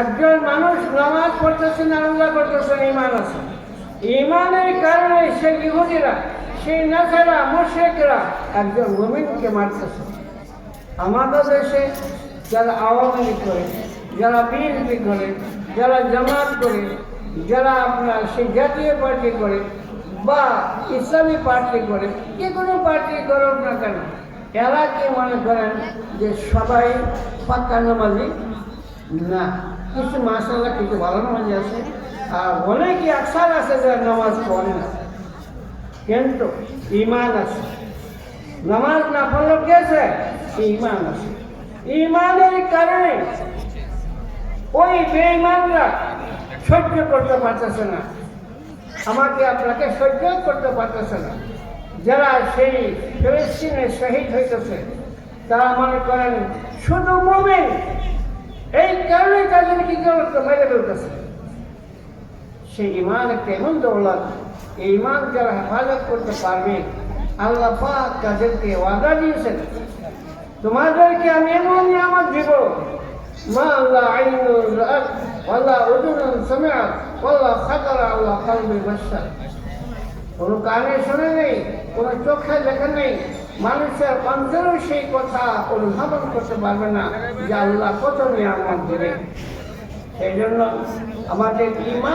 একজন মানুষ নামাজ পড়তেছেন আল্লাহ করতেছেন ইমান আছে। ইমানের কারণে সে ইহুদিরা সেই নাসারা মুশেকরা একজন মুমিনকে মারতেছে। আমাদের দেশে যারা আওয়ামী লীগ করে, যারা বিএনপি করে, যারা জামাত করে, যারা আপনার সেই জাতীয় পার্টি করে বা ইসলামী পার্টি করে, যে কোনো পার্টি করুক না কেন এরা কি মনে করেন যে সবাই পাক্কা নামাজি? না, কিছু মাসাল্লাহ কিছু ভালো নামাজি আছে, আর অনেকই আকসার আছে যারা নামাজ পড়ে না। কিন্তু ইমান আছে। নামাজ না পড়ল গেছে ইমান আছে। ইমানের কারণে ওই বেঈমানরা সহ্য করতে পারতেছে না। আমাকে আপনাকে সহ্য করতে পারতেছে না। যারা সেই ফিলিস্তিনে শহীদ হইতেছে, তারা মনে করেন শুধু মোমেন। এই কারণে তাদের কি করতে মেরে ফেলতেছে। সেই ইমান একটা এমন দৌলত, এই ইমান যারা হেফাজত করতে পারবে, আল্লাহ পাক তাদেরকে ওয়াদা দিয়েছেন। তোমাদেরকে আমি এমন নিয়ামত দিব, মা আল্লাহ আইনুল রাত, ওয়াল্লাহ উদুনুন সামিআত, ওয়াল্লাহ খাতারা আল্লাহ কলবি বাশার কোনো কানে শুনে নেই, কোনো চোখে দেখে নেই। মানুষের অন্তরেও সেই কথা অনুধাবন করতে পারবে না যে আল্লাহ কত নিয়ে আমার দেবে সেই জন্য আমাদের ইমান